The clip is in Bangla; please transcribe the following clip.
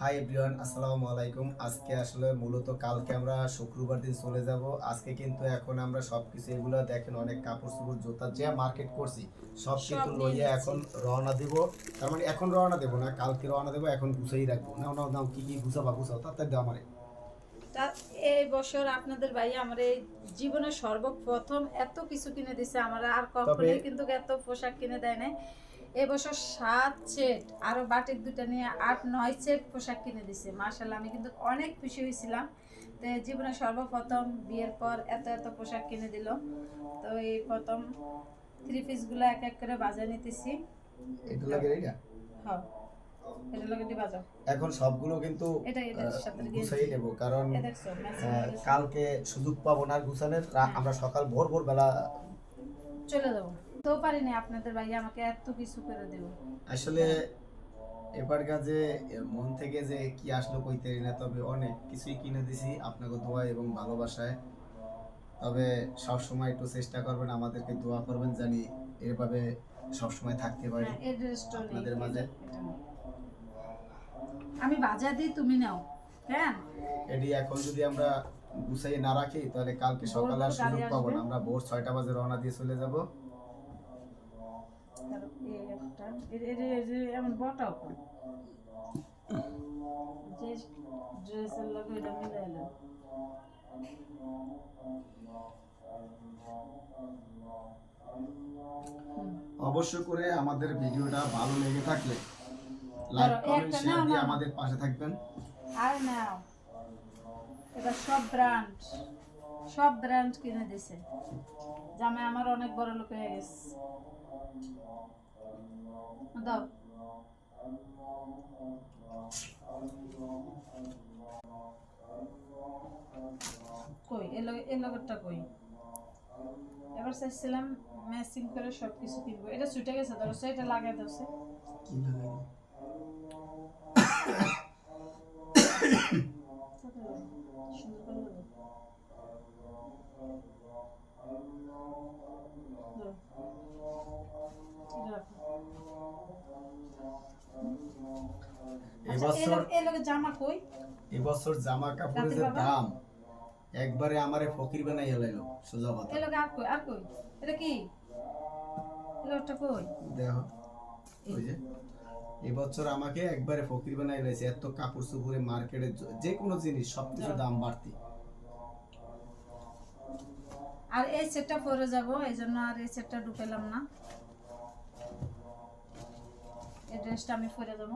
হাই এভরিওয়ান আসসালামু আলাইকুম। আজকে আসলে মূলত কালকে আমরা শুক্রবার দিন চলে যাব। আজকে কিন্তু এখন আমরা সবকিছু এগুলো দেখেন অনেক কাপড় চোপড় জুতা যে মার্কেট করছি সব সব কিছু লইয়া এখন রওনা দেব। তার মানে এখন রওনা দেব না কালকে রওনা দেব এখন গুছাই রাখব। নাও নাও নাও কি কি গুছাবা গুছাও তাড়াতাড়ি দাও আমারে। এই বছর আপনাদের ভাই আমার এই জীবনে সর্বপ্রথম এত কিছু কিনে দিছে আমার আর কখনোই কিন্তু এত পোশাক কিনে দেয় নাই। এবছর সাত সেট আরও বাটির দুটা নিয়ে আট নয় সেট পোশাক কিনে দিছে। মার্শাল্লাহ আমি কিন্তু অনেক খুশি হয়েছিলাম। তো জীবনে সর্বপ্রথম বিয়ের পর এত এত পোশাক কিনে দিল। তো এই প্রথম থ্রি পিসগুলো এক এক করে বাজায় নিতেছি। হ্যাঁ এখন সবগুলো কিন্তু গুছাই নেব কারণ। কালকে সুযোগ পাবো না গুছানোর। আমরা সকাল ভোর ভোর বেলা চলে যাব। তো পারিনি আপনাদের ভাই আমাকে এত কিছু করে দেব আসলে এবার কাজে মন থেকে যে কি আসলো কইতে না তবে অনেক কিছুই কিনে দিছি আপনাকে দোয়া এবং ভালোবাসায়। তবে সব সময় একটু চেষ্টা করবেন আমাদেরকে দোয়া করবেন জানি এভাবে সব সময় থাকতে পারি হ্যাঁ, আপনাদের মাঝে? আমি বাজা দিই তুমি নাও হ্যাঁ? এটি এখন যদি আমরা গুছাই না রাখি তাহলে কালকে সকালে আর সুযোগ পাবো না। আমরা ভোর ছয়টা বাজে রওনা দিয়ে চলে যাব। একটা এমন বটাও যে ড্রেসের এটা। অবশ্য করে আমাদের ভিডিওটা ভালো লেগে থাকলে লাইক কমেন্ট শেয়ার দিয়ে আমাদের পাশে থাকবেন। আর নাও এটা সব ব্র্যান্ড সব ব্র্যান্ড কিনে দিছে। জামাই আমার অনেক বড় লোক হয়ে গেছে। কই? এই লগরটা কই? এবার চাইছিলাম ম্যাচিং করে সব কিছু কিনবো। এটা ছুটে গেছে, ধরো এটা লাগাই দাও কি লাগাই এবছর এই লগে- জামা কই? এবছর জামা কাপড়ের যে? দাম একবারে আমারে ফকির বানাই এলাইলো সোজা কথা। লগে আর কই আর কই? এটা কি? কই? দেখো ওই যে। এবছর আমাকে একবারে ফকির বানাই এলাইছে এত কাপড় চোপড়ে মার্কেটে যে কোনো জিনিস সবকিছু দাম বাড়তি। আর এই সেটটা পরে যাব এই জন্য আর এই সেটটা ঢুকেলাম না। এই ড্রেসটা আমি পরে যাব।